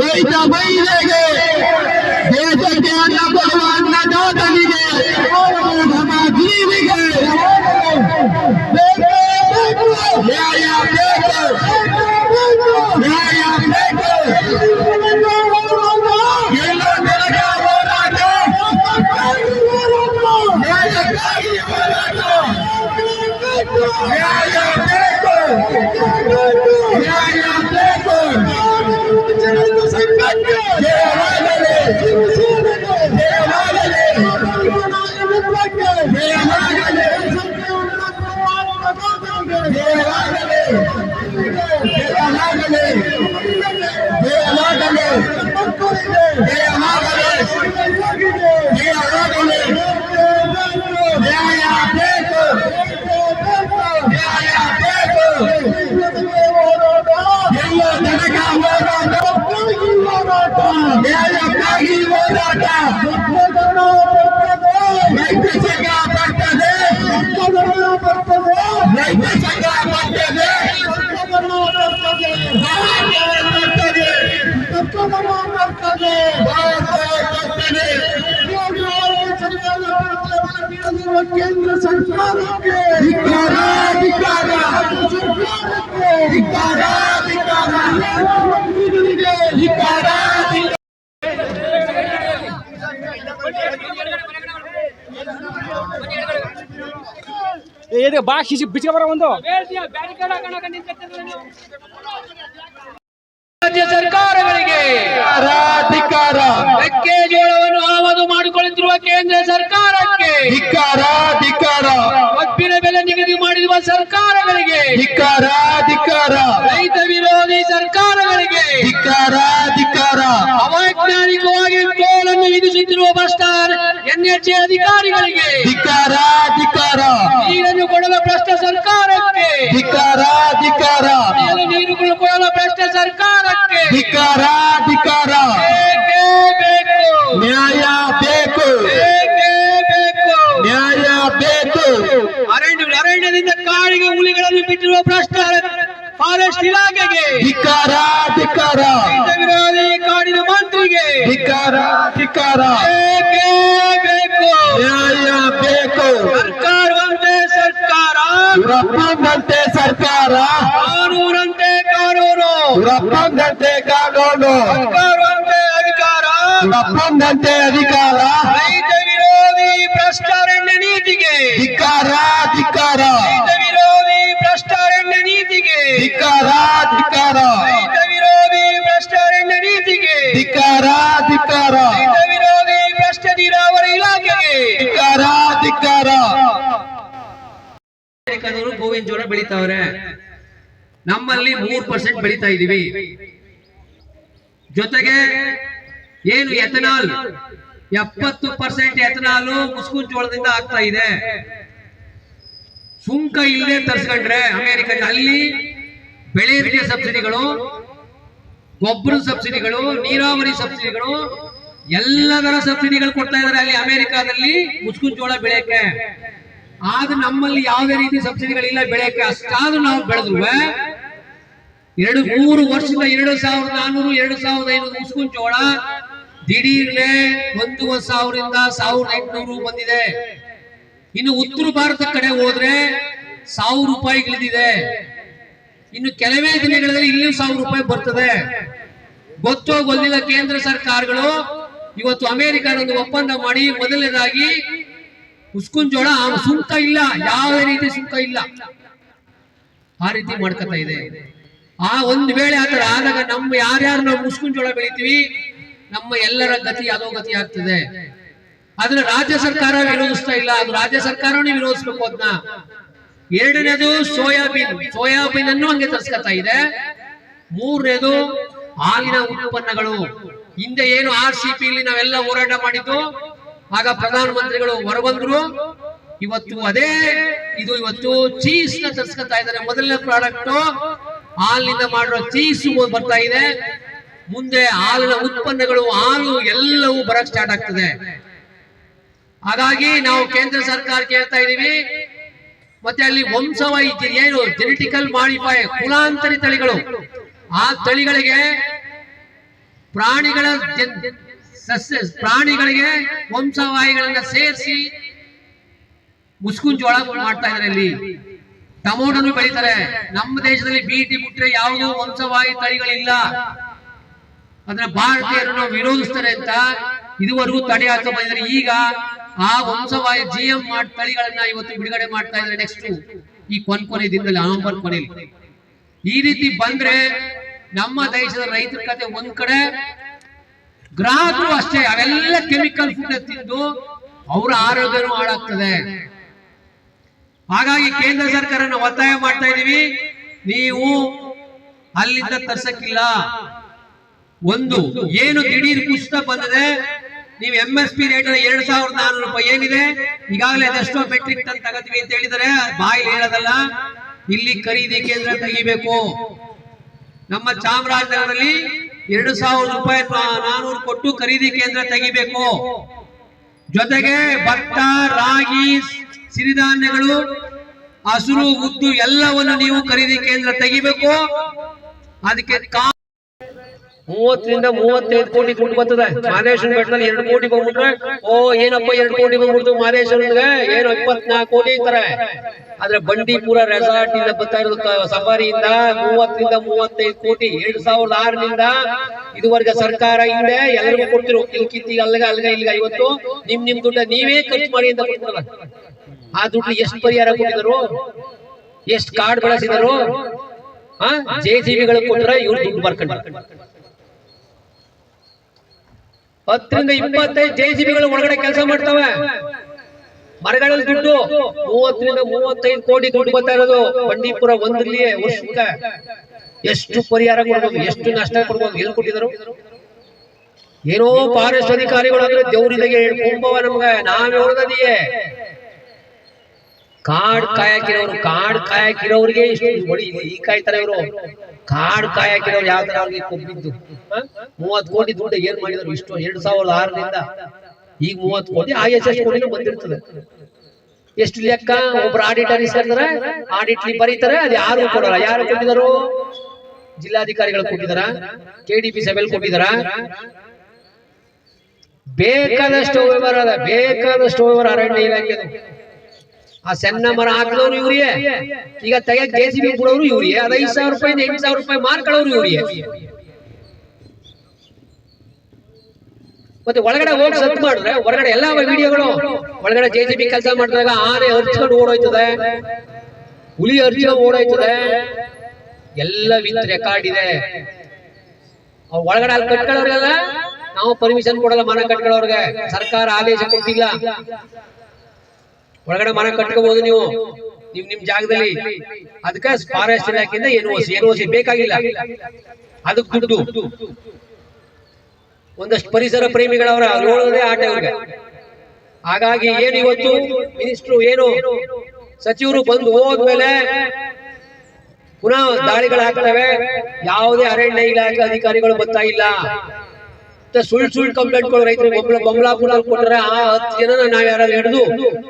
రైతు బయలుదేరే దేశకి అన్న కొడుకు అన్న దోతనిగే తమ జీవిగే Yeah, yeah, yeah. Yeah, केंद्र सरकार के धिकारा धिकारा सरकार के धिकारा धिकारा धिकारा ಇದು ಬಾ ಬಿಚ್ಕ ಬರ ಒಂದು. ರಾಜ್ಯ ಸರ್ಕಾರಗಳಿಗೆ ಧಿಕ್ಕಾರ ಮೆಕ್ಕೆಜೋಳವನ್ನು ಆಮದು ಮಾಡಿಕೊಳ್ಳುತ್ತಿರುವ ಕೇಂದ್ರ ಸರ್ಕಾರಕ್ಕೆ ಧಿಕ್ಕಾರ ಧಿಕ್ಕಾರ ಕಬ್ಬಿನ ಬೆಲೆ ನಿಗದಿ ಮಾಡಿರುವ ಸರ್ಕಾರಗಳಿಗೆ ಧಿಕ್ಕಾರ ಧಿಕ್ಕಾರ ರೈತ ವಿರೋಧಿ ಸರ್ಕಾರಗಳಿಗೆ ಧಿಕ್ಕಾರ ಧಿಕ್ಕಾರ ಅವೈಜ್ಞಾನಿಕವಾಗಿ ಟೋಲನ್ನು ವಿಧಿಸುತ್ತಿರುವ ಬಸ್ಟಾರ್ ಎನ್ಎಚ್ಎ ಅಧಿಕಾರಿಗಳಿಗೆ ಧಿಕ್ಕಾರ ಧಿಕ್ಕಾರ ನೀರು ಕೊಡಲು ಭ್ರಷ್ಟ ಸರ್ಕಾರಕ್ಕೆ. ಧಿಕಾರ ಧಿಕಾರ. ನೀರು ಕೊಡಲು ಭ್ರಷ್ಟ ಸರ್ಕಾರಕ್ಕೆ. ಧಿಕಾರ ಧಿಕಾರ. ನ್ಯಾಯ ಬೇಕು. ನ್ಯಾಯ ಬೇಕು. ಅರಣ್ಯ ಅರಣ್ಯದಿಂದ ಕಾಡಿಗೆ ಹುಲಿಗಳನ್ನು ಬಿಟ್ಟಿರುವ ಭ್ರಷ್ಟ ಫಾರೆಸ್ಟ್ ಇಲಾಖೆಗೆ. ಧಿಕಾರ ಧಿಕಾರ. ವಿರೋಧಿ ಕಾಡಿನ ಮಂತ್ರಿಗೆ. ಧಿಕಾರ ಧಿಕಾರ. ಬೇಕು. ನ್ಯಾಯ ಬೇಕು. ಸರ್ಕಾರ ಸರ್ಕಾರವಂತೆ ಸರ್ಕಾರ. ರಪ್ಪಂದಂತೆ ಸರ್ಕಾರ. ಕಾನೂನಂತೆ ಕಾನೂನು. ರಪ್ಪಂದಂತೆ ಕಾನೂನು. ಸರ್ಕಾರವಂತೆ ಅಧಿಕಾರ. ರಪ್ಪಂದಂತೆ ಅಧಿಕಾರ. ರೈತ ವಿರೋಧಿ ಭ್ರಷ್ಟಾರಣ್ಯ ನೀತಿಗೆ. ಧಿಕ್ಕಾರ ಧಿಕ್ಕಾರ ರೈತ ವಿರೋಧಿ ಭ್ರಷ್ಟಾರಣ್ಯ ನೀತಿಗೆ. ಧಿಕ್ಕಾರ ಧಿಕ್ಕಾರ ರೈತ ವಿರೋಧಿ ಭ್ರಷ್ಟಾರಣ್ಯ ನೀತಿಗೆ. ಧಿಕ್ಕಾರ ಧಿಕ್ಕಾರ ರೈತ ವಿರೋಧಿ ಭ್ರಷ್ಟ ನೀರಾವರಿ ಇಲಾಖೆಗೆ. ಧಿಕ್ಕಾರ ಧಿಕ್ಕಾರ ಗೋವಿನ ಜೋಳ ಬೆಳಿತಾವ್ರೆ. ನಮ್ಮಲ್ಲಿ ಮೂರ್ ಪರ್ಸೆಂಟ್ ಬೆಳಿತಾ ಇದೀವಿ. ಜೊತೆಗೆ ಏನು ಎಥನಾಲ್? ಎಪ್ಪತ್ತು ಪರ್ಸೆಂಟ್ ಎಥನಾಲ್ ಮುಸ್ಕುನ್ ಜೋಳದಿಂದ ಆಗ್ತಾ ಇದೆ. ಸುಂಕ ಇಲ್ಲದೆ ತರ್ಸ್ಕೊಂಡ್ರೆ ಅಮೆರಿಕ ಅಲ್ಲಿ ಬೆಳೆ ಸಬ್ಸಿಡಿಗಳು, ಗೊಬ್ಬರ ಸಬ್ಸಿಡಿಗಳು, ನೀರಾವರಿ ಸಬ್ಸಿಡಿಗಳು, ಎಲ್ಲದರ ಸಬ್ಸಿಡಿಗಳು ಕೊಡ್ತಾ ಇದಾರೆ ಅಲ್ಲಿ ಅಮೆರಿಕಾದಲ್ಲಿ ಮುಸ್ಕುನ್ ಜೋಳ ಬೆಳೆಯಕ್ಕೆ. ಆದ್ರೆ ನಮ್ಮಲ್ಲಿ ಯಾವುದೇ ರೀತಿ ಸಬ್ಸಿಡಿಗಳಿಲ್ಲ ಬೆಳೆಯಕ್ಕೆ. ಅಷ್ಟಾದ್ರೂ ನಾವು ಬೆಳೆದ್ರು ಎರಡು ಮೂರು ವರ್ಷದ ಎರಡು ಸಾವಿರದ ನಾನ್ನೂರು ಎರಡು ಸಾವಿರದ ಐನೂರು ಮುಸ್ಕುನ್ ಜೋಳ ಒಂದೂವರೆ ಸಾವಿರದಿಂದ ಸಾವಿರದ ಎಂಟುನೂರು ಬಂದಿದೆ. ಇನ್ನು ಉತ್ತರ ಭಾರತ ಕಡೆ ಹೋದ್ರೆ ಸಾವಿರ ರೂಪಾಯಿ ಇಳಿದಿದೆ. ಇನ್ನು ಕೆಲವೇ ದಿನಗಳಲ್ಲಿ ಇಲ್ಲಿ ಸಾವಿರ ರೂಪಾಯಿ ಬರ್ತದೆ. ಗೊತ್ತೋ ಕೇಂದ್ರ ಸರ್ಕಾರಗಳು ಇವತ್ತು ಅಮೆರಿಕನೊಂದು ಒಪ್ಪಂದ ಮಾಡಿ ಮೊದಲನೇದಾಗಿ ಉಸ್ಕುನ್ ಜೋಳ ಸುಂಕ ಇಲ್ಲ, ಯಾವ ರೀತಿ ಸುಂಕ ಇಲ್ಲ. ಆ ರೀತಿ ಮಾಡ್ಕೊತಾ ಇದೆ. ಆ ಒಂದ್ ವೇಳೆ ಆತರ ಆದಾಗ ನಮ್ಮ ಯಾರ್ಯಾರು ನಾವು ಮುಸ್ಕುನ್ ಜೋಳ ಬೆಳಿತೀವಿ, ನಮ್ಮ ಎಲ್ಲರ ಗತಿ ಅದೋ ಗತಿ ಆಗ್ತದೆ. ಅದನ್ನ ರಾಜ್ಯ ಸರ್ಕಾರ ವಿರೋಧಿಸ್ತಾ ಇಲ್ಲ, ಅದು ರಾಜ್ಯ ಸರ್ಕಾರನೇ ವಿರೋಧಿಸ್ಬೇಕು ಅದನ್ನ ಎರಡನೇದು ಸೋಯಾಬೀನ್ ಸೋಯಾಬೀನ್ ಅನ್ನು ಹಂಗೆ ತರ್ಸ್ಕೊತಾ ಇದೆ. ಮೂರನೇದು ಹಾಲಿನ ಉತ್ಪನ್ನಗಳು. ಹಿಂದೆ ಏನು ಆರ್ ಸಿ ಪಿ ನಾವೆಲ್ಲ ಹೋರಾಟ ಮಾಡಿದ್ದು ಆಗ ಪ್ರಧಾನಮಂತ್ರಿಗಳು ಹೊರಬಂದ್ರು. ಇವತ್ತು ಅದೇ, ಇದು ಇವತ್ತು ಚೀಸ್ನ ತರ್ಸ್ಕೊತಾ ಇದ್ದಾರೆ. ಮೊದಲನೇ ಪ್ರಾಡಕ್ಟ್, ಹಾಲಿನಿಂದ ಮಾಡಿರೋ ಚೀಸ್ ಬರ್ತಾ ಇದೆ. ಮುಂದೆ ಹಾಲಿನ ಉತ್ಪನ್ನಗಳು, ಹಾಲು ಎಲ್ಲವೂ ಬರಕ್ ಸ್ಟಾರ್ಟ್ ಆಗ್ತದೆ. ಹಾಗಾಗಿ ನಾವು ಕೇಂದ್ರ ಸರ್ಕಾರ ಕೇಳ್ತಾ ಇದೀವಿ ಮತ್ತೆ ಅಲ್ಲಿ ವಂಶವಾಯಿತಿ ಏನು ಜೆನೆಟಿಕಲ್ ಮಾಡಿಫೈ ಕುಲಾಂತರಿ ತಳಿಗಳು. ಆ ತಳಿಗಳಿಗೆ ಪ್ರಾಣಿಗಳ ಸಸ್ಯ ಪ್ರಾಣಿಗಳಿಗೆ ವಂಶವಾಹಿಗಳನ್ನ ಸೇರಿಸಿ ಮುಸ್ಕುನ್ ಜೋಳ ಮಾಡ್ತಾ ಇದ್ದಾರೆ ಇಲ್ಲಿ. ಟಮೋಟೋನು ಬೆಳೀತಾರೆ. ನಮ್ಮ ದೇಶದಲ್ಲಿ ಬೀಟಿ ಬಿಟ್ರೆ ಯಾವುದೋ ವಂಶವಾಹಿ ತಳಿಗಳಿಲ್ಲ. ಅಂದ್ರೆ ಭಾರತೀಯರನ್ನು ವಿರೋಧಿಸ್ತಾರೆ ಅಂತ ಇದುವರೆಗೂ ತಡೆ ಹಾಕ ಬಂದಿದ್ದಾರೆ. ಈಗ ಆ ವಂಶವಾಹಿ ಜಿ ಎಂ ತಳಿಗಳನ್ನ ಇವತ್ತು ಬಿಡುಗಡೆ ಮಾಡ್ತಾ ಇದ್ದಾರೆ ನೆಕ್ಸ್ಟ್ ಈ ಕೊನ್ ಕೊನೆ ದಿನದಲ್ಲಿ ನವೆಂಬರ್ ಕೊನೆಯಲ್ಲಿ ಈ ರೀತಿ ಬಂದ್ರೆ ನಮ್ಮ ದೇಶದ ರೈತರ ಕತೆ ಒಂದ್ ಕಡೆ ಗ್ರಾಹಕರು ಅಷ್ಟೇ ಅವೆಲ್ಲ ಕೆಮಿಕಲ್ ಫುಡ್ ತಿಂದು ಅವರ ಆರೋಗ್ಯನೂ ಹಾಳಾಗ್ತದೆ. ಹಾಗಾಗಿ ಕೇಂದ್ರ ಸರ್ಕಾರ ಒತ್ತಾಯ ಮಾಡ್ತಾ ಇದೀವಿ. ನೀವು ಅಲ್ಲಿಂದ ತರ್ಸಕ್ಕಿಲ್ಲ. ಒಂದು, ಏನು ದಿಢೀರ್ ಕುಸಿತ ಬಂದಿದೆ, ನೀವು ಎಂ ಎಸ್ ಪಿ ರೇಟ್ ಎರಡ್ ಸಾವಿರದ ನಾನೂರು ರೂಪಾಯಿ ಏನಿದೆ, ಈಗಾಗಲೇ ಅದೆಷ್ಟೋ ಮೆಟ್ರಿಕ್ ಟನ್ ತಗತೀವಿ ಅಂತ ಹೇಳಿದರೆ ಬಾಯಿ ಹೇಳೋದಲ್ಲ, ಇಲ್ಲಿ ಖರೀದಿ ಕೇಂದ್ರ ತೆಗಿಬೇಕು. ನಮ್ಮ ಚಾಮರಾಜನಗರದಲ್ಲಿ ಎರಡು ಸಾವಿರ ರೂಪಾಯಿ ನಾನೂರು ಕೊಟ್ಟು ಖರೀದಿ ಕೇಂದ್ರ ತೆಗಿಬೇಕು. ಜೊತೆಗೆ ಭತ್ತ, ರಾಗಿ, ಸಿರಿಧಾನ್ಯಗಳು, ಹಸುರು, ಉದ್ದು ಎಲ್ಲವನ್ನು ನೀವು ಖರೀದಿ ಕೇಂದ್ರ ತೆಗಿಬೇಕು. ಅದಕ್ಕೆ ಮೂವತ್ತರಿಂದ ಮೂವತ್ತೈದು ಕೋಟಿ ದುಡ್ಡು ಬರ್ತದೆ. ಮಹದೇಶ್ವರ ಬೆಟ್ಟದಲ್ಲಿ ಎರಡು ಕೋಟಿ ಬಂದ್ಬಿಟ್ರೆ, ಓ, ಏನಪ್ಪ ಎರಡು ಕೋಟಿ ಬಂದ್ಬಿಡ್ತು ಮಹದೇಶ್ವರನ್ಗೆ ಏನು ಇಪ್ಪತ್ನಾಲ್ಕು ಕೋಟಿ ಅಂತಾರೆ. ಆದ್ರೆ ಬಂಡೀಪುರ ರೆಸಾರ್ಟ್ ಇಂದ ಬರ್ತಾ ಇರೋದು ಸಫಾರಿಯಿಂದ ಮೂವತ್ತರಿಂದ ಮೂವತ್ತೈದು ಕೋಟಿ, ಎರಡ್ ಸಾವಿರದ ಆರರಿಂದ ಇದುವರೆಗೆ ಸರ್ಕಾರ ಹಿಂದೆ ಎಲ್ಲರಿಗೂ ಕೊಡ್ತಿರು. ಇಲ್ಲಿ ಕಿತ್ತಿ ಅಲ್ಗ ಅಲ್ಗ ಇಲ್ಲಿಗೆ ಇವತ್ತು ನಿಮ್ ನಿಮ್ ದುಡ್ಡ ನೀವೇ ಖರ್ಚು ಮಾಡಿ ಅಂತ ಕೊಡ್ತಾರ ಆ ದುಡ್ಡು ಎಷ್ಟು ಪರಿಹಾರ ಕೊಟ್ಟಿದ್ರು ಎಷ್ಟು ಕಾರ್ಡ್ ಬಳಸಿದರು ಜೆ ಸಿ ಬಿಗಳು ಕೊಟ್ರೆ ಇವ್ರು ದುಡ್ಡು ಬರ್ಕೊಂಡು ಹತ್ತರಿಂದ ಇಪ್ಪತ್ತೈದು ಜೆ ಸಿ ಬಿಗಳು ಒಳಗಡೆ ಕೆಲಸ ಮಾಡ್ತವೆ. ಮರಗಳಲ್ಲಿ ದುಡ್ಡು ಮೂವತ್ತರಿಂದ ಮೂವತ್ತೈದು ಕೋಟಿ ದುಡ್ಡು ಬರ್ತಾ ಇರೋದು ಬಂಡೀಪುರ ಒಂದರಲ್ಲಿಯೇ ವರ್ಷಕ್ಕ. ಎಷ್ಟು ಪರಿಹಾರ ಕೊಡ್ಬೋದು, ಎಷ್ಟು ನಷ್ಟ ಕೊಡ್ಬೋದು, ಎಲ್ಲಿ ಕೊಟ್ಟಿದ್ರು ಏನೋ ಫಾರೆಸ್ಟ್ ಅಧಿಕಾರಿಗಳು ಅಂದ್ರೆ ದೇವ್ರಿದಾಗೆ ಕುಂಭವ ನಮ್ಗೆ. ನಾವೇ ಹೇಳೋದಿಯೇ ಕಾಡ್ ಕಾಯಕಿರೋರು, ಕಾಡ್ ಕಾಯಕಿರೋರಿಗೆ ಇಷ್ಟು ಈ ಕಾಯ್ತಾರೆ ಇವರು. ಕಾಡ್ ಕಾಯಕಿರೋರು ಯಾವ ತರ ಅವ್ರಿಗೆ ಕೊಬ್ಬಿದ್ದು? ಮೂವತ್ ಕೋಟಿ ದುಡ್ಡು ಏನ್ ಮಾಡಿದ್ರು? ಇಷ್ಟು ಎರಡ್ ಸಾವಿರದ ಆರರಿಂದ ಈಗ ಮೂವತ್ ಕೋಟಿ ಆ ಎಸ್ ಎಸ್ ಕೋಟಿನೂ ಬಂದಿರ್ತದೆ. ಎಷ್ಟು ಲೆಕ್ಕ ಒಬ್ರು ಆಡಿಟರ್ ಇಸ್ಕೊಂಡ್ರೆ ಆಡಿಟ್ ಬರೀತಾರೆ, ಅದು ಯಾರು ಕೊಡಲ್ಲ. ಯಾರು ಕೊಟ್ಟಿದ್ದಾರೆ? ಜಿಲ್ಲಾಧಿಕಾರಿಗಳು ಕೊಟ್ಟಿದಾರ ಕೆ ಡಿ ಪಿ ಸಭೆಯಲ್ಲಿ ಕೊಟ್ಟಿದಾರ ಬೇಕಾದಷ್ಟು ಅದ ಬೇಕಾದಷ್ಟು ವ್ಯವಹಾರ ಅರಣ್ಯ ಇಲಾಖೆದು. ಆ ಸಣ್ಣ ಮರ ಹಾಕಿದವ್ರು ಇವ್ರಿಯೇ ಈಗ ತೆಗೆಕ್ ಜೆ ಸಿ ಬಿ ಕೊಡೋರು ಇವ್ರಿಯೇ ಅದ ಐದು ಸಾವಿರ ರೂಪಾಯಿ ಎಂಟು ಸಾವಿರ ರೂಪಾಯಿ ಮಾರ್ಕೊಳ್ಳೋರು ಇವ್ರಿಯೇ ಮತ್ತೆ ಒಳಗಡೆ ಹೋಗಿ ಸತ್ ಮಾಡಿದ್ರೆ ಹೊರಗಡೆ ಎಲ್ಲ ವಿಡಿಯೋಗಳು. ಒಳಗಡೆ ಜೆ ಸಿ ಬಿ ಕೆಲಸ ಮಾಡಿದಾಗ ಆನೆ ಹರ್ಚ್ಕೊಂಡು ಓಡೋಯ್ತದೆ. ಹುಲಿ ಹರ್ಚ್ಕೊಂಡು ಓಡೋಯ್ತದೆ. ಎಲ್ಲ ವಿತ್ ರೆಕಾರ್ಡ್ ಇದೆ. ಒಳಗಡೆ ಅಲ್ಲಿ ಕಟ್ಕೊಳ್ಳೋರ್ಗೆಲ್ಲ ನಾವು ಪರ್ಮಿಷನ್ ಕೊಡಲ್ಲ ಮನೆ ಕಟ್ಕೊಳ್ಳೋರ್ಗೆ. ಸರ್ಕಾರ ಆದೇಶ ಕೊಟ್ಟಿಲ್ಲ. ಒಳಗಡೆ ಮನೆ ಕಟ್ಕೋಬಹುದು ನೀವು. ನಿಮ್ ನಿಮ್ ಜಾಗದಲ್ಲಿ. ಅದಕ್ಕೆ ಫಾರೆಸ್ಟ್ ಇಲಾಖೆಯಿಂದ N O C N O C ಬೇಕಾಗಿಲ್ಲ. ಅದಕ್ಕೆ ದುಡ್ಡು. ಒಂದಷ್ಟು ಪರಿಸರ ಪ್ರೇಮಿಗಳವರ ಆಟ ಹಾಗಾಗಿ ಏನು ಇವತ್ತು ಮಿನಿಸ್ಟ್ರು ಏನು? ಸಚಿವರು ಬಂದು ಹೋದ್ಮೇಲೆ ಪುನಃ ದಾಳಿಗಳಾಗ್ತವೆ ಯಾವುದೇ ಅರಣ್ಯ ಇಲಾಖೆ ಅಧಿಕಾರಿಗಳು ಬರ್ತಾ ಇಲ್ಲ. ಸುಳ್ಳು ಸುಳ್ಳು ರೈತರು ಒಬ್ಬಳು ಬಂಗ್ಲಾ ಬೊಂಬಲಾಪುರಲ್ಲಿ ಕೊಟ್ಟರೆ ಆ ಹತ್ತು ಜನ ನಾವ್ ಯಾರು ಹಿಡಿದು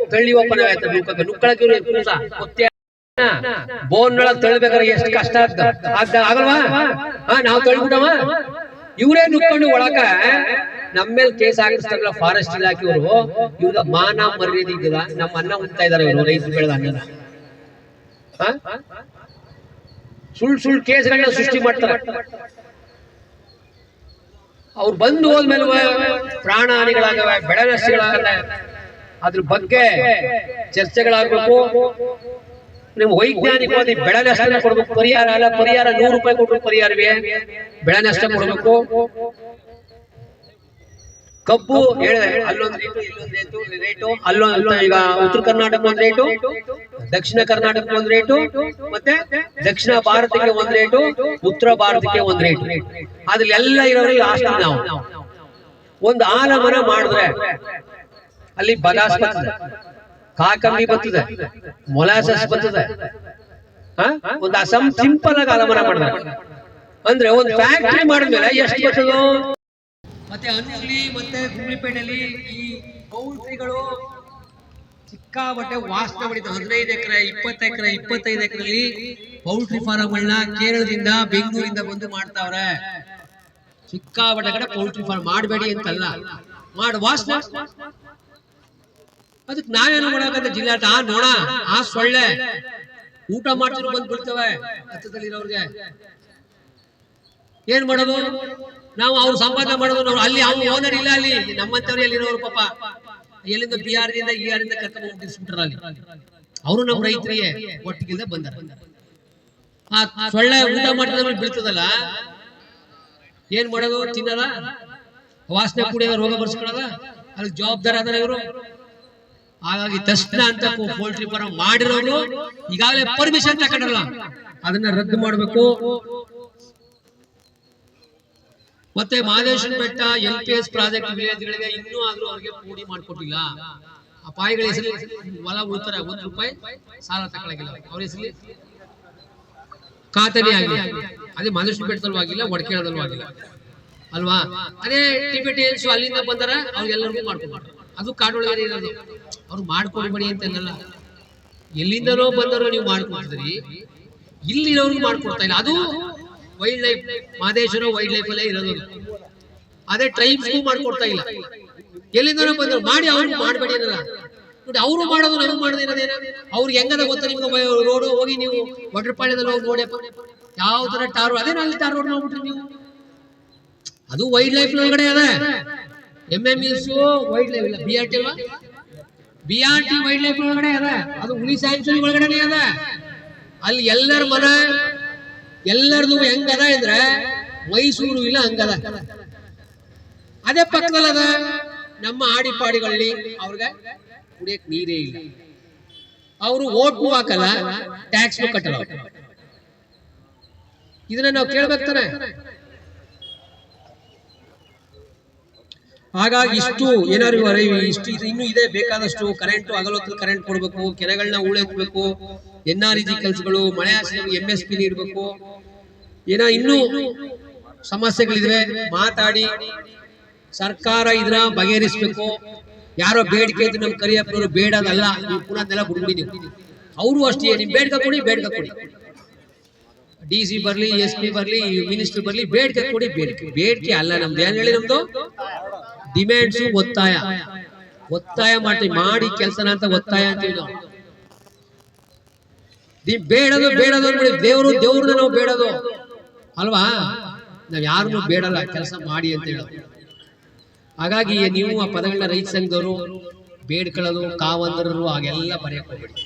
ತಳ್ಳಿ ಒಪ್ಪನ ಆಯ್ತು ನುಕ್ಕಕ್ಕೆ ನುಕ್ಕಳಕ್ಕೆ ಬೋನ್ ಒಳಗ್ ತಳ್ಬೇಕಾದ್ರೆ ಎಷ್ಟು ಕಷ್ಟ ಆಗ್ತ. ಆಗಲ್ವಾ? ಹಾ, ನಾವ್ ತಳ್ಬಿಟ್ಟವ? ಇವರೇ ನುಕ್ಕೊಂಡು ಒಳಕ ಮೇಲೆ ಕೇಸ್ ಹಾಕಿಸ್ತಾರಲ್ಲ ಫಾರೆಸ್ಟ್ ಇಲಾಖೆಯವರು ಇವ್ರ ಮಾನ ಮರ್ಯಾದೆ ಇದ್ದಿಲ್ಲ. ನಮ್ಮ ಅನ್ನ ಉಣ್ತಾ ಇದಾರೆ ಇವರು, ರೈತರು ಬೆಳೆದ ಅನ್ನ? ಸುಳ್ಳು ಸುಳ್ಳು ಕೇಸ್ಗಳನ್ನ ಸೃಷ್ಟಿ ಮಾಡ್ತಾರೆ. ಅವ್ರು ಬಂದು ಹೋದ್ಮೇಲೆ ಪ್ರಾಣ ಹಾನಿಗಳಾಗವೆ ಬೆಳೆ ನಷ್ಟಗಳಾಗವೆ ಅದ್ರ ಬಗ್ಗೆ ಚರ್ಚೆಗಳಾಗಬೇಕು. ನೀವು ವೈಜ್ಞಾನಿಕವಾಗಿ ಬೆಳೆ ನಷ್ಟ ಕೊಡ್ಬೇಕು. ಪರಿಹಾರ ಅಲ್ಲ, ಪರಿಹಾರ ನೂರು ರೂಪಾಯಿ ಕೊಟ್ಟರು ಪರಿಹಾರವೇ. ಬೆಳೆ ನಷ್ಟ ಕೊಡ್ಬೇಕು. ಕಬ್ಬು ಹೇಳಿದೆ. ಅಲ್ಲೊಂದು ರೇಟು ಇಲ್ಲೊಂದು ರೇಟು ರೇಟು ಅಲ್ಲೊಂದು ಈಗ ಉತ್ತರ ಕರ್ನಾಟಕ ಒಂದ್ ರೇಟು ದಕ್ಷಿಣ ಕರ್ನಾಟಕ ಒಂದ್ ರೇಟು ಮತ್ತೆ ದಕ್ಷಿಣ ಭಾರತಕ್ಕೆ ಒಂದ್ ರೇಟು ಉತ್ತರ ಭಾರತಕ್ಕೆ ಒಂದ್ ರೇಟು ಅದ್ರಲ್ಲಿ ಎಲ್ಲ ಇರೋರು ಆಸ್ತಿ ನಾವು. ಒಂದು ಆಲಮನ ಮಾಡಿದ್ರೆ ಅಲ್ಲಿ ಬಗಾಸ್ ಬರ್ತದೆ. ಕಾಕಂಬಿ ಬರ್ತದೆ. ಮೊಲಾಸಸ್ ಬರ್ತದೆ? ಒಂದು ಅಸಂ ಸಿಂಪಲ್ ಆಗಿ ಆಲಮನ ಮಾಡಿದ್ರೆ. ಅಂದ್ರೆ ಒಂದು ಫ್ಯಾಕ್ಟ್ರಿ ಮಾಡಿದ್ಮೇಲೆ ಎಷ್ಟು ಬರ್ತದೋ ಮತ್ತೆ ಅಂಜಲಿ ಮತ್ತೆ ಕುಂಬ್ಳಿಪೇಟೆಯಲ್ಲಿ ಈ ಪೌಲ್ಟ್ರಿಗಳು ಚಿಕ್ಕ ಸಿಕ್ಕಾಬಟ್ಟೆ ವಾಸನೆ ಹೊಡಿತು ಹದಿನೈದು ಎಕರೆ, ಇಪ್ಪತ್ತು ಎಕರೆ, ಇಪ್ಪತ್ತೈದು ಎಕರೆಲಿ ಪೌಲ್ಟ್ರಿ ಫಾರ್ಮ್ಗಳನ್ನ ಕೇರಳದಿಂದ, ಬೆಂಗಳೂರಿಂದ ಬಂದು ಮಾಡ್ತಾವ್ರೆ. ಸಿಕ್ಕಾಬಟ್ಟೆ ಕಡೆ ಪೌಲ್ಟ್ರಿ ಫಾರ್ಮ್ ಮಾಡಬೇಡಿ ಅಂತಲ್ಲ. ಮಾಡ್ ವಾಸ್ತ. ಅದಕ್ಕೆ ನಾವೇನು ಮಾಡಬೇಕಂತ ಜಿಲ್ಲಾಟ ಆ ನೋಡ, ಆ ಸೊಳ್ಳೆ. ಊಟ ಮಾಡ್ತಿರೋ ಬಂದು ಬಿಡ್ತವೆ ಹತ್ತದಲ್ಲಿರೋರ್ಗೆ ಏನ್ ಮಾಡೋದು? ನಾವು ಅವ್ರು ಸಂಪಾದನೆ ಮಾಡೋದು ಅಲ್ಲಿ ಅವ್ನು ಓನರ್ ಇಲ್ಲ ಅಲ್ಲಿ. ನಮ್ಮಂತವ್ರು ಎಲ್ಲಿರೋರು ಪಾಪ? ಎಲ್ಲಿಂದ ಬಿ ಆರ್ ದಿಂದ ಈ ಆರ್ ಇಂದ ಕರ್ಕೊಂಡು ಹೋಗ್ಬಿಟ್ರ ಅಲ್ಲಿ. ಅವರು ನಮ್ಮ ರೈತರಿಗೆ ಒಟ್ಟಿಗಿಂದ ಬಂದಾರ. ಆ ಸೊಳ್ಳೆ ಊಟ ಮಾಡಿದ ಬೀಳ್ತದಲ್ಲ? ಏನ್ ಮಾಡೋದು? ತಿನ್ನಲ್ಲ? ವಾಸನೆ ಕೂಡ ರೋಗ ಬರ್ಸ್ಕೊಳ್ಳೋದ ಅಲ್ಲಿ ಜವಾಬ್ದಾರ ಅದಾರ ಇವರು. ಹಾಗಾಗಿ ತಕ್ಷಣ ಅಂತ ಪೋಲ್ಟ್ರಿ ಫಾರ್ಮ್ ಮಾಡಿರೋರು ಈಗಾಗಲೇ ಪರ್ಮಿಷನ್ ತಗೊಂಡಲ್ಲ ಅದನ್ನ ರದ್ದು ಮಾಡಬೇಕು. ಮತ್ತೆ Mahadeshwara Betta L P S project ವಿಲೇಜ್ಗಳಿಗೆ ಇನ್ನೂ ಆದ್ರೂ ಅವ್ರಿಗೆ ಪೂಡಿ ಮಾಡ್ಕೊಟ್ಟಿಲ್ಲ. ಆ ಪಾಯಿಗಳ ಹೆಸರು ಹೊಲ ಉಳ್ತಾರೆ, ಒಂದ್ ರೂಪಾಯಿ ಸಾಲ ತಗೊಳಗಿಲ್ಲ ಅವ್ರ ಹೆಸರಲ್ಲಿ ಖಾತರಿ ಆಗಿಲ್ಲ ಅದೇ ಮಹದೇಶ್ವರ ಬೆಟ್ಟದಲ್ಲೂ ಆಗಿಲ್ಲ, ಒಡಕೇಳದಲ್ಲೂ ಆಗಿಲ್ಲ. ಅಲ್ವಾ? ಅದೇ ಟಿಬೆಟಿಯನ್ಸ್ ಅಲ್ಲಿಂದ ಬಂದಾರ, ಅವ್ರಿಗೆಲ್ಲರಿಗೂ ಮಾಡ್ಕೊಡ್ತಾರೆ ಅದು ಕಾಡೊಳಗಡೆ ಇರೋದು. ಅವ್ರು ಮಾಡ್ಕೊಡ್ಬೇಡಿ ಅಂತಲ್ಲ ಎಲ್ಲಿಂದನೋ ಬಂದರೋ ನೀವು ಮಾಡ್ಕೊಡ್ತೀರಿ ಇಲ್ಲಿರೋರ್ಗು ಮಾಡ್ಕೊಡ್ತಾ ಇಲ್ಲ. ಅದು wildlife Mahadeshwara wildlife ಅಲ್ಲೇ ಇರೋದು ಅದೇ. ಟ್ರೈಬ್ಸ್ಗೂ ಮಾಡ್ಕೊಡ್ತಾ ಇಲ್ಲ. ಎಲ್ಲಿಂದ ಬಂದ್ರು, ಮಾಡಿ, ಅವ್ರು ಮಾಡಬೇಡಿ ನೋಡಿ, ಅವರು ಮಾಡೋದು ನಮಗೆ ಮಾಡೋದು ಇರೋದೇನ ಅವ್ರಿಗೆ ಹೆಂಗದ ಗೊತ್ತಾ ನಿಮ್ಗೆ ರೋಡ್ ಹೋಗಿ ನೀವು ವಡ್ರಪಾಳ್ಯದಲ್ಲಿ ಹೋಗಿ ನೋಡಿ ಯಾವ ತರ ಟಾರ್ ಅದೇ ಅಲ್ಲಿ ಟಾರ್ ರೋಡ್ ನೋಡ್ಬಿಟ್ರಿ ನೀವು. ಅದು ವೈಲ್ಡ್ ಲೈಫ್ ಒಳಗಡೆ ಅದ. M M S wildlife ಇಲ್ಲ. B R T B R T wildlife ಒಳಗಡೆ ಅದ. ಅದು ಹುಲಿ ಸ್ಯಾಂಕ್ಚುರಿ ಒಳಗಡೆನೆ ಅದ. ಅಲ್ಲಿ ಎಲ್ಲರ ಮನ ಎಲ್ಲರದು ಹೆಂಗದ ಅಂದ್ರೆ ಮೈಸೂರು ಇಲ್ಲ ಹಂಗದ ಅದೇ. ಪಕ್ಕದಲ್ಲಿ ಅದ ನಮ್ಮ ಆಡಿಪಾಡಿಗಳಲ್ಲಿ ಅವ್ರಿಗೆ ಕುಡಿಯಕ್ ನೀರೇ ಇಲ್ಲ. ಅವರು ಓಟ್ನು ಹಾಕಲ್ಲ ಟ್ಯಾಕ್ಸ್ ಕಟ್ಟಲ್ಲ ಇದನ್ನ ನಾವು ಕೇಳ್ಬೇಕು ತಾನೆ. ಹಾಗಾಗಿ ಇಷ್ಟು ಏನಾದ್ರು ಇಷ್ಟು ಇನ್ನೂ ಇದೆ, ಬೇಕಾದಷ್ಟು ಕರೆಂಟ್ ಹಗಲೊತ್ತು ಕರೆಂಟ್ ಕೊಡಬೇಕು ಕೆರೆಗಳನ್ನ ಉಳಿಬೇಕು ಎನ್ ಆರ್ ಜಿ ಕೆಲಸಗಳು, ಮಳೆ ಆಶ್ರಮ ಎಂ ಎಸ್ ಪಿ ನೀಡಬೇಕು. ಏನೋ ಇನ್ನೂ ಸಮಸ್ಯೆಗಳಿದ್ರೆ ಮಾತಾಡಿ, ಸರ್ಕಾರ ಇದ್ರ ಬಗೆಹರಿಸ್ಬೇಕು. ಯಾರೋ ಬೇಡಿಕೆ ಇದ್ರೆ ನಮ್ಗೆ ಕರಿಯಪ್ಪನವರು ಬೇಡದಲ್ಲ ನೀವು ಪುನಃ ಬಿಡ್ಬಿಡಿ ನೀವು. ಅವರು ಅಷ್ಟೇ ನಿಮ್ ಬೇಡಿಕೆ ಕೊಡಿ ಬೇಡಿಕೆ ಕೊಡಿ. ಡಿ ಸಿ ಬರ್ಲಿ ಎಸ್ ಪಿ ಬರ್ಲಿ ಮಿನಿಸ್ಟರ್ ಬರ್ಲಿ, ಬೇಡಿಕೆ ಕೊಡಿ, ಬೇಡಿಕೆ. ಬೇಡಿಕೆ ಅಲ್ಲ ನಮ್ದು. ಏನ್ ಹೇಳಿ ನಮ್ದು? ಡಿಮ್ಯಾಂಡ್ಸ್ ಒತ್ತಾಯ. ಒತ್ತಾಯ ಮಾಡ್ತೀವಿ. ಮಾಡಿ ಕೆಲಸನ ಅಂತ ಒತ್ತಾಯ ಅಂತೀವಿ ನಾವು ಬೇಡದು ಬೇಡದು ಅಂದ್ಬಿಡಿ. ದೇವರು, ದೇವ್ರನ್ನ ನಾವು ಬೇಡದು. ಅಲ್ವಾ ನಾವ್ ಯಾರನ್ನು ಬೇಡಲ್ಲ ಕೆಲಸ ಮಾಡಿ ಅಂತ ಹೇಳೋದು ಹಾಗಾಗಿ ನೀವು ಆ ಪದಗಳನ್ನ ರೈತ ಸಂಘದವರು ಬೇಡ್ಕೊಳ್ಳೋದು ಕಾವಂದರರು ಹಾಗೆಲ್ಲ ಬರೆಯಕ್ ಹೋಗ್ಬೇಡಿ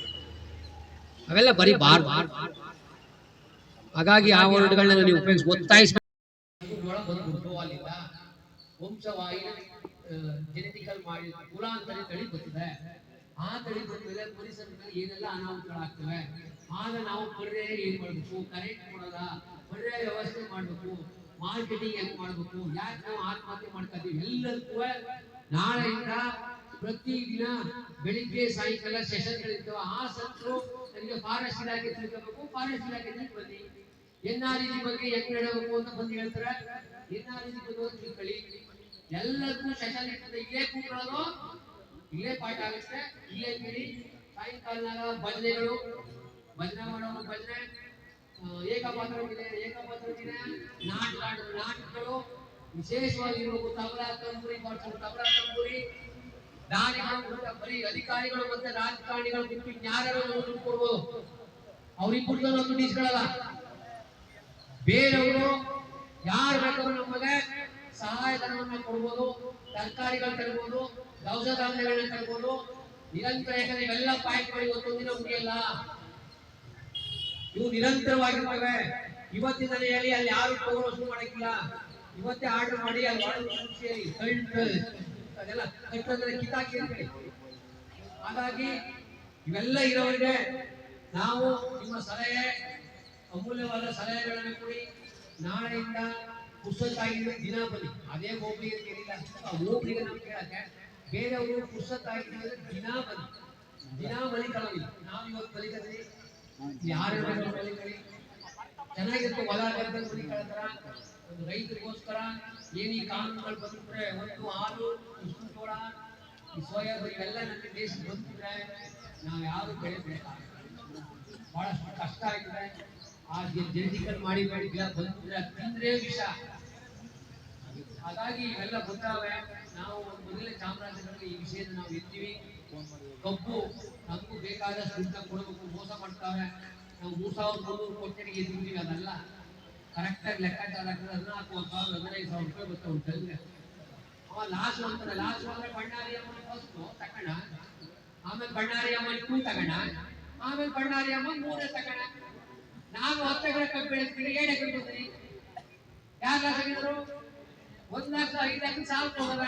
ಅವೆಲ್ಲ ಬರೀ ಬಾರ್ ಹಾಗಾಗಿ ಆ ವರ್ಡ್ಗಳನ್ನ ನೀವು ಉಪಯೋಗಿಸಿ ಒತ್ತಾಯಿಸ್ ವಂಶವಾಹಿ ಜೆನೆಟಿಕಲ್ ಮಾಡಿ ಕುಲಾಂತರಿ ತಳಿ ಬರ್ತದೆ ಆ ತಳಿ ಬಂದ್ಮೇಲೆ ಪರಿಸರದಲ್ಲಿ ಏನೆಲ್ಲ ಅನಾಹುತಗಳಾಗ್ತವೆ ಆಗ ನಾವು ಪರ್ಯಾಯ ಏನ್ ಮಾಡ್ಬೇಕು ಕರೆಕ್ಟ್ ಮಾಡೋದ ಪರ್ಯಾಯ ವ್ಯವಸ್ಥೆ ಮಾಡಬೇಕು ಮಾರ್ಕೆಟಿಂಗ್ ಹೆಂಗ್ ಮಾಡಬೇಕು, ಯಾಕೆ ನಾವು ಆತ್ಮಹತ್ಯೆ ಮಾಡ್ತಾ ಇದೀವಿ ಎಲ್ಲದಕ್ಕೂ ನಾಳೆಯಿಂದ ಪ್ರತಿದಿನ ಬೆಳಿಗ್ಗೆ ಸಾಯಂಕಾಲ ಸೆಷನ್ಗಳಿರ್ತವೆ ಆ ಸತ್ರು ನನಗೆ ಫಾರೆಸ್ಟ್ ಇಲಾಖೆ ತಿಳ್ಕೋಬೇಕು ಫಾರೆಸ್ಟ್ ಇಲಾಖೆ ಬನ್ನಿ. ಎನ್ ಆರ್ ಇ ಬಗ್ಗೆ ಹೆಂಗ್ ನಡಬೇಕು ಅಂತ ಬಂದು ಹೇಳ್ತಾರೆ. ಎನ್ ಆರ್ ಇ ಬಗ್ಗೆ ತಿಳ್ಕೊಳ್ಳಿ. ಎಲ್ಲದಕ್ಕೂ ಸೆಷನ್ ಇರ್ತದೆ. ಇಲ್ಲೇ ಕೂತ್ಕೊಳ್ಳೋದು ಇಲ್ಲೇ ಪಾಠ ಆಗುತ್ತೆ. ಇಲ್ಲೇ ಕೇಳಿ ಸಾಯಂಕಾಲನಾಗ ಭಜನೆಗಳು ಭಜನೆ ಮಾಡೋರು ಭಜನೆ ಏಕಪಾತ್ರ ಏಕಪಾತ್ರ ನಾಟಕ ನಾಟಕಗಳು ವಿಶೇಷವಾಗಿರ್ಬೇಕು ತಬಲಾ ತಂಬೂರಿ ಬಾರಿಸೋದು ತಬಲಾ ತಂಬೂರಿ. ದಾನಿಗಳು ಬರೀ ಅಧಿಕಾರಿಗಳು ಮತ್ತೆ ರಾಜಕಾರಣಿಗಳು ಬಿಟ್ಟು ಯಾರು ದುಡ್ಡು ಕೊಡ್ಬೋದು ಅವ್ರಿಬ್ಬರು ದುಡ್ಡು ಇಸ್ಕೊಳ್ಳಲ್ಲ ಬೇರೆಯವರು ಯಾರು ಬೇಕಾದ್ರೂ ನಮಗೆ ಸಹಾಯಧನವನ್ನ ಕೊಡ್ಬೋದು ತರಕಾರಿಗಳು ತರ್ಬೋದು ದವಸ ಧಾನ್ಯಗಳನ್ನ ತರ್ಬೋದು. ನಿರಂತರ ಯಾಕಂದ್ರೆ ಇವೆಲ್ಲ ಪಾಯಿಂಟ್ಗಳು ಇವತ್ತೊಂದಿನ ಮುಗಿಯಲ್ಲ. ಇವು ನಿರಂತರವಾಗಿರ್ತವೆ. ಇವತ್ತಿನ ಅಲ್ಲಿ ಯಾರು ತಗೊಳ್ಳೋದು ಮಾಡಕ್ಕಿಲ್ಲ. ಇವತ್ತೇ ಆರ್ಡರ್ ಮಾಡಿ ಅಲ್ಲಿ ಸೇರಿ ಅದೆಲ್ಲ ಕಿತ್ತಾಕಿ. ಹಾಗಾಗಿ ಇವೆಲ್ಲ ಇರೋರಿಗೆ ನಾವು ನಿಮ್ಮ ಸಲಹೆ, ಅಮೂಲ್ಯವಾದ ಸಲಹೆಗಳನ್ನು ಕೊಡಿ. ನಾಳೆಯಿಂದ ಪುಸ್ತಕಾಗಿದ್ರೆ ದಿನ ಬನ್ನಿ. ಅದೇ ಹೋಗ್ಲಿ ಅಂತ ಹೇಳಿಲ್ಲ ಹೋಗ್ಲಿಗೆ ನಮ್ಗೆ ಕೇಳಕ್ಕೆ ಬೇರೆಯವರು ಪುಸ್ತಕ ದಿನ ಬನ್ನಿ. ದಿನ ಬಲಿಕೊಳ್ಳೋದಿಲ್ಲ ನಾವು ಇವತ್ತು ಬಲಿಕತ್ತೀವಿ ಯಾರು ಚೆನ್ನಾಗಿರುತ್ತೆ ಹೊಲ ಗದ್ದೆ ಬಲಿಕೊಳ್ಳೋತರ ಒಂದು ರೈತರಿಗೋಸ್ಕರ ಏನ್ ಈ ಕಾನೂನುಗಳು ಬಂದ್ಬಿಟ್ರೆ ಒಂದು ಹಾಲು ಉಸುಕು ಜೋಳ ಈ ಸೋಯಾಬೀನ್ ಇವೆಲ್ಲ ನಮ್ಮ ದೇಶಕ್ಕೆ ಬಂದ್ಬಿಟ್ರೆ ನಾವು ಯಾರು ಬೆಳೆ ಬೆಳೆಯಲ್ಲ ಬಹಳಷ್ಟು ಕಷ್ಟ ಆಗಿದೆ. ಆ ಜೆನೆಟಿಕಲ್ ಮಾಡಿ ಮಾಡಿದ್ರೆ ಬಂದಿದ್ರೆ ಅದ್ ತಿಂದ್ರೆ ವಿಷ. ಹಾಗಾಗಿ ಇವೆಲ್ಲ ಗೊತ್ತಾವೆ ನಾವು ಮೊದಲೇ ಚಾಮರಾಜನಗರ ಈ ವಿಷಯದ ನಾವು ಎತ್ತೀವಿ. ಕಬ್ಬು ನಮಗೂ ಬೇಕಾದಷ್ಟು ದುಡ್ಡ ಕೊಡಬೇಕು, ಮೋಸ ಮಾಡ್ತಾವೆ ನಾವು ಮೂರ್ ಸಾವಿರದ ಮುನ್ನೂರು ಕೋಟಿಗೆ ಎದ್ದಿದ್ದೀವಿ ಅದಲ್ಲ. ಕರೆಕ್ಟಾಗಿ ಲೆಕ್ಕಾಚಾರ ಹಾಕಿದ್ರೆ ಹದಿನಾಲ್ಕು, ಒಂದು ಸಾವಿರದ ಹದಿನೈದು ಸಾವಿರ ರೂಪಾಯಿ ಅವ್ನ ಕೈಗೆ. ಅವ ಲಾಸ್ಟ್ ಅಂತಾರೆ ಲಾಸ್ಟ್ ಅಂದ್ರೆ ಬಣ್ಣಾರಿ ಅಮ್ಮನ ಫಸ್ಟು ತಗೋಣ ಆಮೇಲೆ ಬಣ್ಣಾರಿ ಅಮ್ಮನ ಟೂ ತಗೋಣ ಆಮೇಲೆ ಬಣ್ಣಾರಿ ಅಮ್ಮ ಮೂರೇ ತಗೋಣ ನಾನು ಹತ್ತು ಎಕರೆ ಕಬ್ಬು ಬೆಳೆಸ್ತೀನಿ, ಏಳು ಎಕರೆ ಬರ್ತೀನಿ ಯಾರು ಲಾಸ್ ಲಕ್ಷ, ಐದು ಲಕ್ಷ ಸಾಲ ಕೊಡೋದ?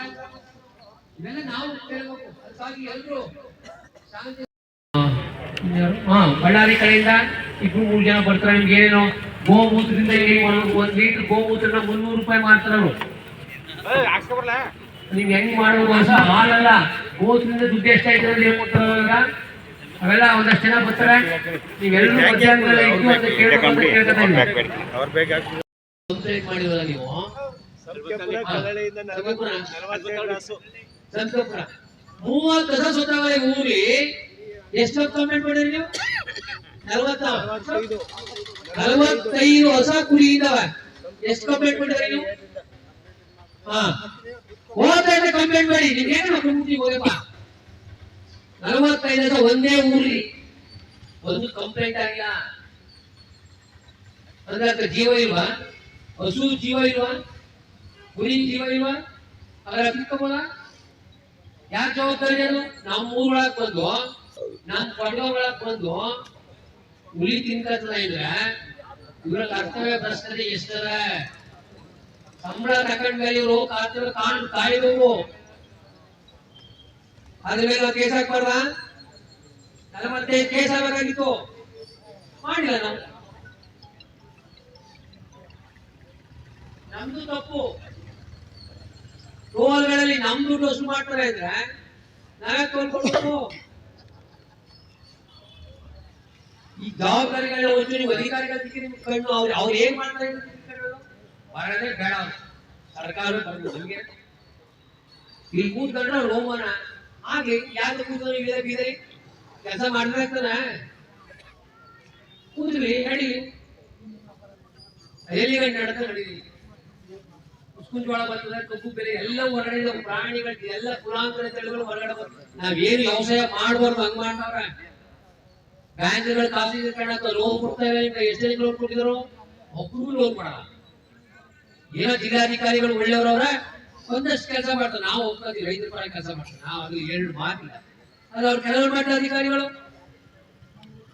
ಹಾ ಬಳ್ಳಾರಿ ಕಡೆಯಿಂದ ಇಬ್ರು ಮೂರು ಜನ ಬರ್ತಾರೆ. ನಿಮ್ಗೆ ಏನೇನೋ ಗೋಮೂತ್ರದಿಂದ ಏನ್ ಮಾಡೋದು ಒಂದ್ ಲೀಟರ್ ಗೋಮೂತ್ರನ ಮುನ್ನೂರು ರೂಪಾಯಿ ಮಾಡ್ತಾರೆ ಅವರು. ನೀವ್ ಹೆಂಗ್ ಮಾಡೋದು ಅಂತ ಹಾಲಲ್ಲ ಗೋತ್ರದಿಂದ ದುಡ್ಡು ಎಷ್ಟಾಯ್ತು ಅಂತ ಹೇಳ್ಕೊಡ್ತಾರ ಈಗ. ಅವೆಲ್ಲ ಒಂದಷ್ಟು ಜನ ಬರ್ತಾರೆ. ನೀವೆಲ್ಲರೂ ಮಧ್ಯಾಹ್ನದಲ್ಲಿ ಇದ್ದು ಅಂತ ಕೇಳ್ಕೊತಾ ನೀವು? ಸಂತಪುರ ಮೂವತ್ತು ಕಸ ಸ್ವತಃ ಊರಿ ಎಷ್ಟು ಕಂಪ್ಲೇಂಟ್ ಮಾಡಿರಿ ನೀವು? ನಲವತ್ತ ನಲವತ್ತೈದು ಹೊಸ ಕುರಿ ಇದಾವೆ. ಎಷ್ಟು ಕಂಪ್ಲೇಂಟ್ ಮಾಡಿದ್ರಿ ನೀವು? ಹಾ. ಹೋದ್ರೆ ಕಂಪ್ಲೇಂಟ್ ಮಾಡಿ, ನಿಮ್ಗೇನು ಕುಂತಿ ಹೋಗಪ್ಪ ನಲವತ್ತೈದು ಹೊಸ ಒಂದೇ ಊರಿ. ಒಂದು ಕಂಪ್ಲೇಂಟ್ ಆಗಿಲ್ಲ. ಅಂದ್ರೆ ಅದಕ್ಕೆ ಜೀವ ಇಲ್ವಾ? ಹಸು ಜೀವ ಇಲ್ವಾ? ಕುರಿ ಜೀವ ಇಲ್ವಾ? ಅದರ ತಿಳ್ಕೊಬೋದ ಯಾಕೆ ಜವಾಬ್ದಾರಿ ಅದು ನಮ್ಮ ಊರೊಳಗ್ ಬಂದು ನಮ್ ಕೊಂಡೊಳಗ್ ಬಂದು ಹುಲಿ ತಿನ್ಕತ್ತದ ಇದ್ರೆ ಇವ್ರ ಕರ್ತವ್ಯ ಭ್ರಷ್ಟತೆ ಎಷ್ಟದ? ಸಂಬಳ ತಕೊಂಡ ಮೇಲೆ ಇವರು ಕರ್ತವ್ಯ ಕಾಣ್ ಕಾಯ್ಬೇಕು ಅದ್ರ ಮೇಲೆ ನಾವು ಕೇಸ್ ಹಾಕ್ಬಾರ್ದ? ನಲವತ್ತೈದು ಕೇಸ್ ಆಗ್ಬೇಕಾಗಿತ್ತು ಮಾಡಿಲ್ಲ ನಾವು ನಮ್ದು ತಪ್ಪು. ಟೋಲ್ಗಳಲ್ಲಿ ನಮ್ ದುಡ್ಡು ವಸೂಲು ಮಾಡ್ತಾರೆ ಅಂದ್ರೆ ನಾವೇ ಟೋಲ್ ಕೊಡ್ಬೇಕು ಈ ಜವಾಬ್ದಾರಿಗಳನ್ನ ಒಂದು ನೀವು ಅಧಿಕಾರಿಗಳ ನಿಮ್ ಕಣ್ಣು ಅವ್ರು ಅವ್ರು ಏನ್ ಮಾಡ್ತಾರೆ ಬರದೇ? ಬೇಡ. ಸರ್ಕಾರ ನಮ್ಗೆ. ಇಲ್ಲಿ ಕೂತ್ಕೊಂಡ್ರೆ ಅವ್ರು ಹೋಮನ ಹಾಗೆ ಯಾರು ಕೂತ್ಕೊಂಡು ಬೀದ ಬೀದರಿ ಕೆಲಸ ಮಾಡ್ಬೇಕಾಗ್ತಾನ ಕೂತ್ರಿ ಹೇಳಿ ಎಲ್ಲಿ ನಡ್ತಾ ನಡೀಲಿ ಕುಂಜೋಳ ಬರ್ತದೆ, ಕಬ್ಬು ಬೆಲೆ ಎಲ್ಲ ಹೊರಗಡೆ. ಪ್ರಾಣಿಗಳು, ಎಲ್ಲ ಕುಲಾಂತರ ತಳಿಗಳು ಹೊರಗಡೆ ಬರ್ತದೆ ನಾವೇನು ವ್ಯವಸಾಯ ಮಾಡಬಾರ್ದು, ಹಂಗ್ ಮಾಡ್ತಾವ್ರ ಬ್ಯಾಂಕ್ಗಳು ಖಾಸಗಿ ಕಾಣಕ್ಕ ಲೋನ್ ಕೊಡ್ತೇವೆ ಅಂತ ಎಷ್ಟು ಜನ ಲೋನ್ ಕೊಟ್ಟಿದ್ರು, ಒಬ್ರು ಲೋನ್ ಮಾಡಲ್ಲ ಏನೋ ಜಿಲ್ಲಾಧಿಕಾರಿಗಳು ಒಳ್ಳೆಯವ್ರವ್ರ ಒಂದಷ್ಟು ಕೆಲಸ ಮಾಡ್ತಾರೆ. ನಾವು ಒಪ್ಕೋತೀವಿ ರೈತರ ಪರ ಕೆಲಸ ಮಾಡ್ತೀವಿ. ನಾವು ಅದು ಎರಡು ಮಾತಿಲ್ಲ. ಅದು ಅವ್ರು ಕೆಲವರು ಮಾಡ್ತಾರೆ ಅಧಿಕಾರಿಗಳು.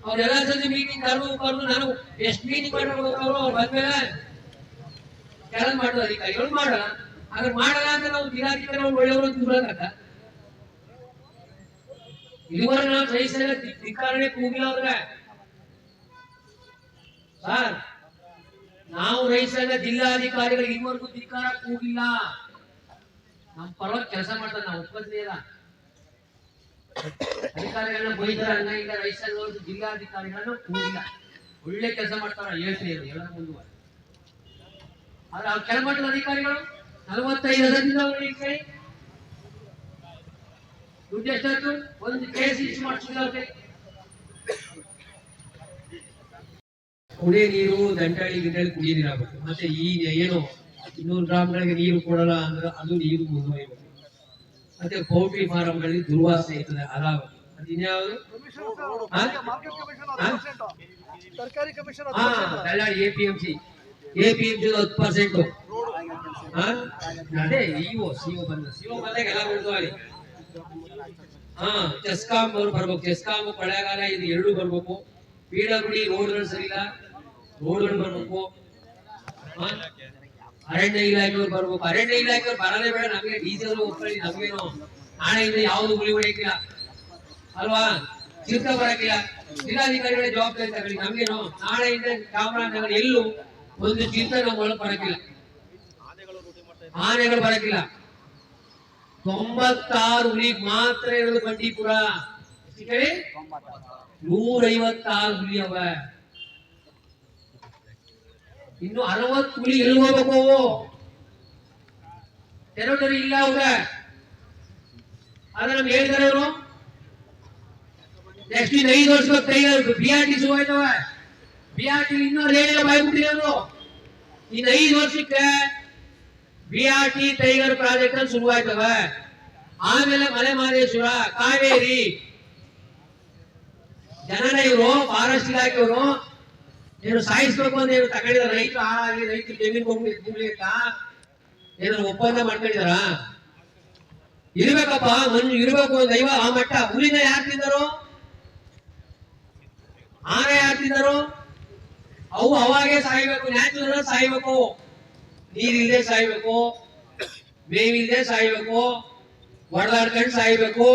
ಅವ್ರೆಲ್ಲ ಸತಿ ಮೀಟಿಂಗ್ ಕರೆದು ನಾನು ಎಷ್ಟು ಮೀಟಿಂಗ್ ಮಾಡ್ಬೇಕು ಅವರು, ಅವ್ರು ಬಂದ್ಮೇಲೆ ಕೆಲಸ ಮಾಡುವ ಅಧಿಕಾರಿಗಳು ಮಾಡೋಣ. ಆದ್ರೆ ಮಾಡಲ್ಲ ಅಂತ ನಾವು ಜಿಲ್ಲಾಧಿಕಾರಿ ಒಳ್ಳೆಯವರು ಅಂತ ಇವರ ಇದುವರೆಗೆ ನಾವು ಸಹಿಸಿದ ಧಿಕ್ಕಾರಣೆ ಕೂಗಿಲ್ಲ ಅವ್ರೆ ಸರ್, ನಾವು ರೈಸಿದ ಜಿಲ್ಲಾಧಿಕಾರಿಗಳು ಇದುವರೆಗೂ ಧಿಕ್ಕಾರ ಕೂಗಿಲ್ಲ. ನಮ್ಮ ಪರವಾಗಿ ಕೆಲಸ ಮಾಡ್ತಾರೆ, ನಾವು ಒಪ್ಪಂದಿಲ್ಲ ಅಧಿಕಾರಿಗಳನ್ನ ಬೈದಾರ ಹಂಗ ಈಗ ಜಿಲ್ಲಾಧಿಕಾರಿಗಳನ್ನ ಕೂಗಿಲ್ಲ. ಒಳ್ಳೆ ಕೆಲಸ ಮಾಡ್ತಾರ ಹೇಳ್ತೀನಿ ಎಲ್ಲ ಮುಂದುವರೆ ಆದ್ರೆ ಅವ್ರ ಕೆಳಮಟ್ಟದ ಅಧಿಕಾರಿಗಳು ನಲವತ್ತೈದು ಹದಿನೈದು ಅವ್ರಿಗೆ ದುಡ್ಡು ಎಷ್ಟಾಯ್ತು? ಒಂದು ಕೇಸ್ ಇಶ್ಯೂ ಮಾಡಿಸಿದ್ರೆ ಕುಡಿಯ ನೀರು ದಂಟಾಳಿ ಗಿಂಟಾಳಿ ಕುಡಿಯ ನೀರು ಆಗ್ಬೇಕು. ಮತ್ತೆ ಈ ಏನು ಇನ್ನೂರು ಗ್ರಾಮಗಳಿಗೆ ನೀರು ಕೊಡಲ್ಲ ಅಂದ್ರೆ ಅದು ನೀರು ಮುಂದುವರಿಬೇಕು ಮತ್ತೆ ಪೌಲ್ಟ್ರಿ ಫಾರಂಗಳಲ್ಲಿ ದುರ್ವಾಸನೆ ಇರ್ತದೆ ಅದಾಗಬೇಕು ಅದು ಇನ್ಯಾವುದು? ಸರ್ಕಾರಿ commission A P M C A M ಹತ್ತು ಪರ್ಸೆಂಟ್ ಅದೇ ಬಂದಾಗ ಎಲ್ಲ ಉಳಿದವಲ್ಲಿ ಹಾ, ಚೆಸ್ಕಾಂ ಅವ್ರು ಬರ್ಬೇಕು. ಚೆಸ್ಕಾಂ ಕೊಳ್ಳೇಗಾಲ ಇದು ಎರಡು ಬರ್ಬೇಕು. ಪಿ ಡಬ್ಲ್ಯೂ ರೋಡ್ಗಳು ಸರಿ ಇಲ್ಲ ಬರ್ಬೇಕು. ಅರಣ್ಯ ಇಲಾಖೆಯವ್ರು ಬರ್ಬೇಕು. ಅರಣ್ಯ ಇಲಾಖೆಯವ್ರು ಬರಲೇ ಬೇಡ. ನಮಗೆ ಡೀಸೆಲ್ ಒಪ್ಪಳಿ ನಮಗೇನು ಗುಳಿ ಹೊಡಿಯಕ್ಕಿಲ್ಲ. ಅಲ್ವಾ? ಚಿಂತ ಬರಕ್ಕಿಲ್ಲ. ಜಿಲ್ಲಾಧಿಕಾರಿಗಳ ಜವಾಬ್ದಾರಿ ತಗೊಳ್ಳಿ. ನಮ್ಗೇನು ನಾಳೆಯಿಂದ ಚಾಮರಾಜನಗರ ಎಲ್ಲೂ ಒಂದು ಚಿಂತೆ ನಮ್ಮ ಬರಕಿಲ್ಲ. ಆನೆಗಳು ಬರಕಿಲ್ಲ. ತೊಂಬತ್ತಾರು ಹುಲಿ ಮಾತ್ರ ಇರೋದು ಬಂಡೀಪುರ. ನೂರೈವತ್ತಾರು ಹುಲಿ ಅವ. ಇನ್ನು ಅರವತ್ತು ಹುಲಿ ಎಲ್ಲಿ ಹೋಗ್ಬೇಕು ಟೆರೋಟರಿ ಇಲ್ಲ ಅವ್ರ ಆದ್ರೆ ನಮ್ಗೆ ಹೇಳಿದಾರೆ ಅವರು ನೆಕ್ಸ್ಟ್ ಐದು ವರ್ಷ ಬಿ ಆರ್ ಟಿ ಶುರು ಬಿ ಆರ್ ಟಿ ಇನ್ನೂ ಹೇಳಿಲ್ಲ ಬಾಯ್ಬಿಟ್ಟಿರೋರು ಇನ್ ಐದು ವರ್ಷಕ್ಕೆ B R T tiger project ಅಲ್ಲಿ ಶುರುವಾಯ್ತವ. ಆಮೇಲೆ ಮಲೆ ಮಹದೇಶ್ವರ ಕಾವೇರಿ. ಜನರ ಇವರು, ಫಾರೆಸ್ಟ್ ಇಲಾಖೆಯವರು ಏನು ಸಾಯಿಸ್ಬೇಕು ಅಂತ ಏನು ತಗೊಂಡಿದ ರೈತರು ಹಾಳಾಗಿ, ರೈತರು ಜಮೀನು ಅಂತ ಏನಾದ್ರು ಒಪ್ಪಂದ ಮಾಡ್ಕೊಂಡಿದಾರ. ಇರ್ಬೇಕಪ್ಪ, ಮಣ್ಣು ಇರ್ಬೇಕು ದೈವ, ಆ ಮಟ್ಟ. ಹುಲಿನ ಯಾರು ತಿಂದರು? ಆನೆ ಯಾರು ತಿಂದರು? ಅವು ಅವಾಗೆ ಸಾಯ್ಬೇಕು, ನ್ಯಾಚುರಲ್ ಸಾಯ್ಬೇಕು. ನೀರಿಲ್ಲದೆ ಸಾಯ್ಬೇಕು, ಮೇವಿಲ್ಲದೆ ಸಾಯ್ಬೇಕು, ಒಡಲಾಡ್ಕೊಂಡು ಸಾಯ್ಬೇಕು.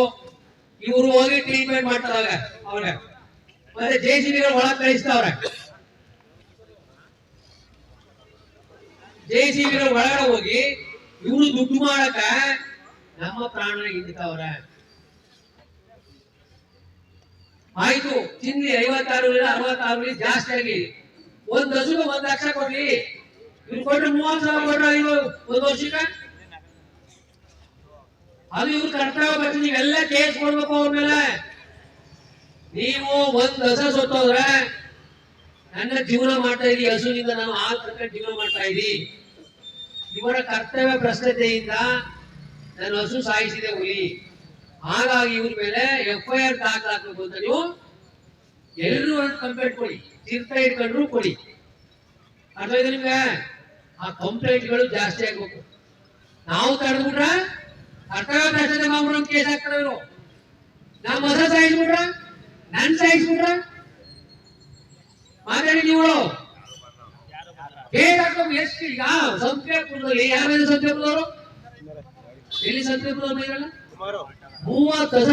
ಇವರು ಹೋಗಿ ಟ್ರೀಟ್ಮೆಂಟ್ ಮಾಡ್ತಾರ ಅವ್ರೆ. ಮತ್ತೆ ಜೆ ಸಿ ಬಿಗಳು ಒಳಗ್ ಕಳಿಸ್ತಾವ್ರೆ. ಜೆ ಸಿ ಬಿಗಳು ಒಳಗಡೆ ಹೋಗಿ ಇವ್ರು ದುಡ್ಡು ಮಾಡಕ ನಮ್ಮ ಪ್ರಾಣ ಹಿಂಡ್ತಾವ್ರೆ. ಆಯ್ತು ತಿನ್ನಿ ಐವತ್ತಾರು ಅರವತ್ತಾರು ಜಾಸ್ತಿ ಆಗಲಿ ಒಂದ್ ಹಸುಗೆ ಒಂದ್ ಲಕ್ಷ ಕೊಡ್ಲಿ. ಇವ್ರು ಕೊಟ್ರೆ ಮೂವತ್ತು ಸಾವಿರ ಕೊಟ್ರೆ ಇವ್ರು ಒಂದ್ ವರ್ಷಕ್ಕೆ? ಅದು ಇವ್ರು ಕರ್ತವ್ಯ ಬಗ್ಗೆ ನೀವೆಲ್ಲ ಕೇಸ್ ಕೊಡ್ಬೇಕು ಅವ್ರ ಮೇಲೆ. ನೀವು ಒಂದ್ ದಸ ಸೊತ್ತೋದ್ರೆ ನನ್ನ ಜೀವನ ಮಾಡ್ತಾ ಇದ್ದೀವಿ ಹಸುವಿನಿಂದ ನಾನು ಹಾಲು ತಗೊಂಡು ಜೀವನ ಮಾಡ್ತಾ ಇದ್ದೀವಿ ಇವರ ಕರ್ತವ್ಯ ಭ್ರಷ್ಟತೆಯಿಂದ ನಾನು ಹಸು ಸಾಯಿಸಿದೆ ಹುಲಿ. ಹಾಗಾಗಿ ಇವ್ರ ಮೇಲೆ ಎಫ್ ಐ ಆರ್ ದಾಖಲಾಗಬೇಕು ಅಂತ ನೀವು ಎಲ್ಲರೂ ಒಂದು ಕಂಪ್ಲೇಂಟ್ ಕೊಡಿ. ಚಿರ್ತ ಇಟ್ಕೊಂಡ್ರು ಕೊಡಿ. ಅರ್ಥ ಇದೆ ನಿಮ್ಗೆ? ಆ ಕಂಪ್ಲೇಂಟ್ಗಳು ಜಾಸ್ತಿ ಆಗ್ಬೇಕು. ನಾವು ತಡೆದ್ಬಿಟ್ರ? ಮಾಡ್ಬಿಟ್ರೆ ಒಂದು ಕೇಸ್ ಹಾಕ್ತಾರೆ ಇವರು? ನಮ್ಮ ಹೊಸ ಸಾಯಿಸ್ಬಿಟ್ರ ನನ್ ಸಾಯಿಸ್ಬಿಟ್ರ ಮಾತಾಡಿ ನೀವು. ಕೇಸ್ ಹಾಕ್ಬೇಕು. ಎಷ್ಟು ಈಗ? ಸಂಪೇಪುರದಲ್ಲಿ ಯಾರು ಸಂಪೇಪುರದವರು ಎಲ್ಲಿ ಸಂಪೇಪುರದವ್ರು ಇರಲ್ಲ ಮೂವತ್ತು ಹಸ